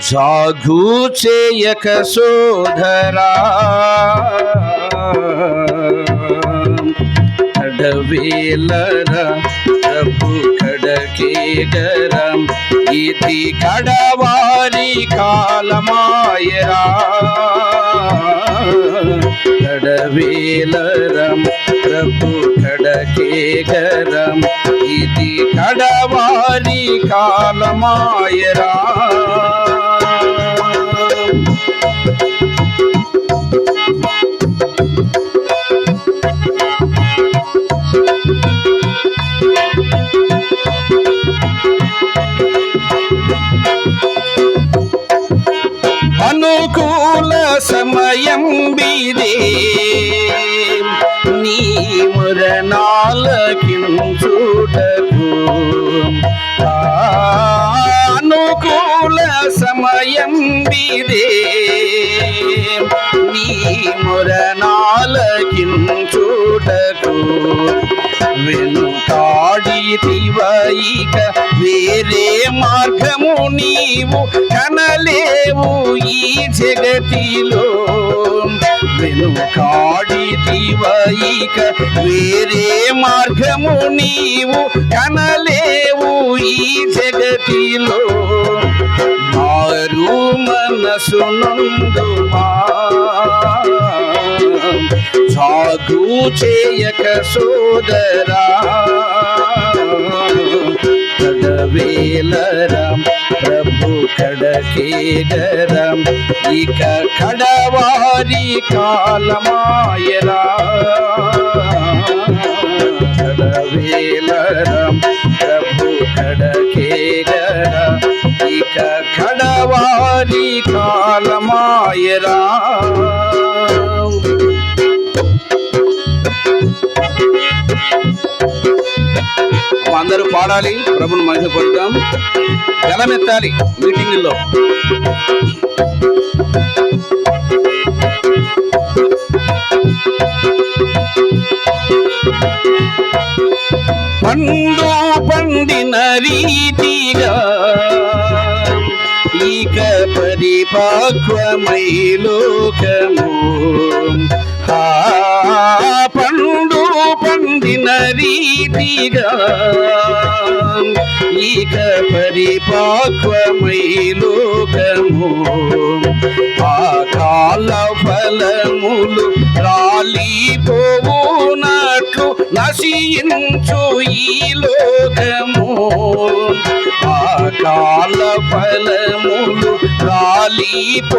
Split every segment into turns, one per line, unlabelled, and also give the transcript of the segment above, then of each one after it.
జాగు చేయక సోదరా. కడవేలరా కడకే గరం ఇది కడవారి కాలమాయరా. కడవేలరం ప్రభు కడకేగరం ఇది కడవారి కాలమాయరా. సమయం బిదే నీ మురణాలకించుటకు ఆ, అనుకూల సమయం బిదే నీ మురణాలకించుటకు వెనుకాడితివైక వేరే మార్గము నీవు కనలేవు ఈ జగతిలో. వెనుకాడితివైక వేరే మార్గము నీవు కనలేవు ఈ జగతిలో. మారు మనసునందుమా సాగు చేయక సోదరా. కడవేలరం ప్రభు కడకేగరం ఇక కడవారి కాలమాయరా. కడవేలరం ప్రభు కడకేగరం ఇక కడవారి కాలమాయరా. అందరూ పాడాలి. ప్రభుని మహిమ పడతాం గలమెత్తాలి మీటింగుల్లో. పండు పండిన రీతిగా ఇక పరిపాక్వమై లోకము. ఆ పండు రీతిగా ఇక పరిపాక్వమై లోకము ఆ కాల ఫలములు రాలిపోవునట్లు నశించు ఈ లోకము. ఆ కాల ఫలములు రాలిపోవునట్లు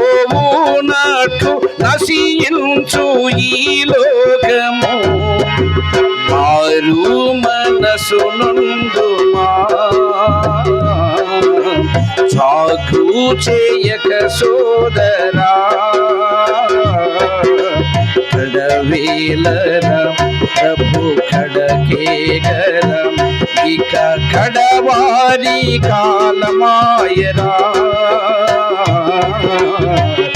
నశించు ఈ లోకము. మారు మనసు నుండుమా చాకు చేయక సోదరా. కడవేలరం ప్రభు కడకేగరం ఇక కడవారి కాలమాయరా.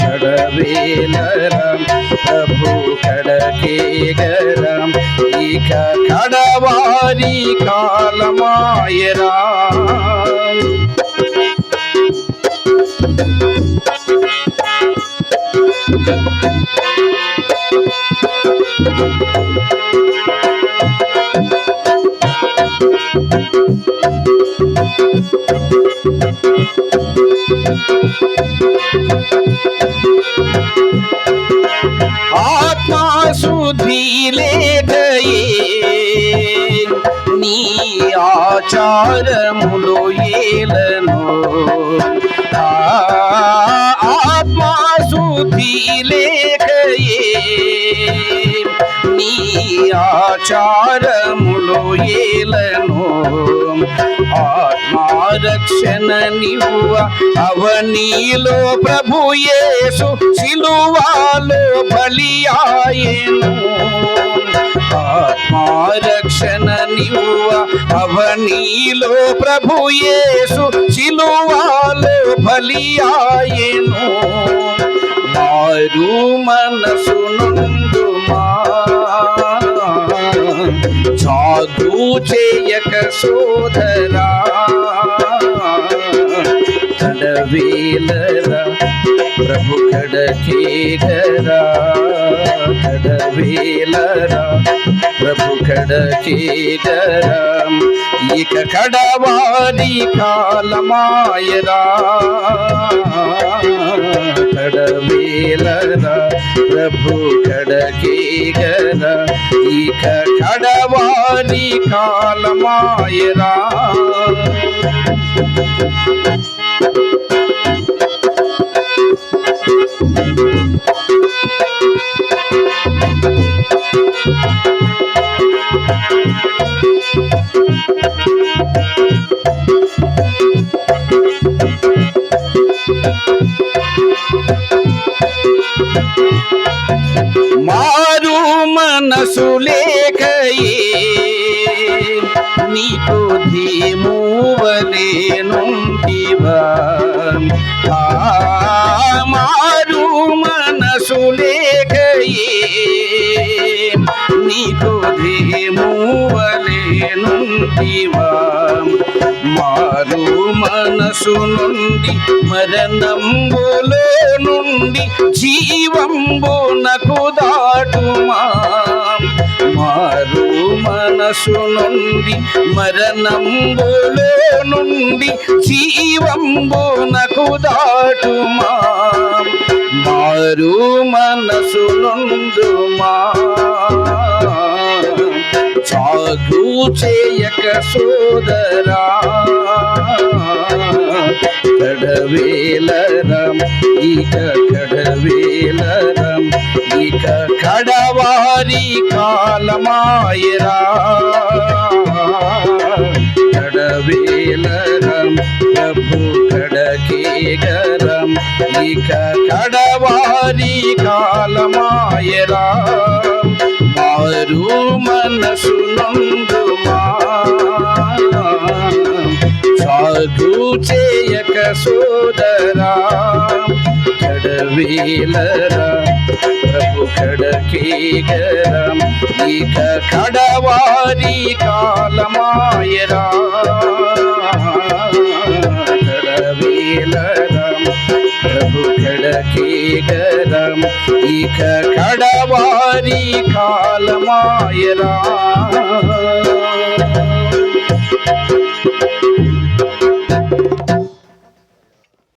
కడవేలరం ప్రభు కడకేగరం ఇక కడవారి కాలమాయరా Thank you. ఆత్మశుద్ధి లేకయే నీ ఆచారములో ఏలను. ఆత్మాశుద్ధి లేఖయే నీ ఆచారములు ఏలను. ఆ రక్షణ నివ్వ అవనీలో ప్రభు యేసు సిలువాలో బలియాయను ఆత్మారక్షణ నివ్వ అవనీలో ప్రభు యేసు సిలువాలో బలియాయను మారు మనసు నుండుమా చా సాధు చేయక సోదరా. కడవేలరా ప్రభు కడకేగరా కడవేలరా ప్రభు కడకేగరా ఇక కడవారి కాలమాయరా కడవేలరా ప్రభు కడకేగరా ఇక కడవారి కాలమాయరా. మారు మనసు లేకయే నీకు ధీమువలేనుంటివా ఆ మారు మనసు లేకయే. నీకు ధీమువలేనుంటివా మారు మనసు నుండి మరణంబులో నుండి జీవంబునకు దాటుమా మనసు నుండి మరణంబులో నుండి జీవంబునకు దాటుమా? మారు మనసు నుండుమా సాగు చేయక సోదరా కడవేలరం ఇక కడవేలరం. ఇక కడవారి కాలమాయరా. కడవేలరం ప్రభు కడకేగరం ఇక కడవారి కాలమాయరా. మారు మనసు నందుమా సాగు చేయక సోదరా. కడవేలరా ప్రభు కడకేగరం ఇక కడవారి కాలమాయరా. కడవేలరం ప్రభు కడకేగరం ఇక కడవారి కాలమాయరా.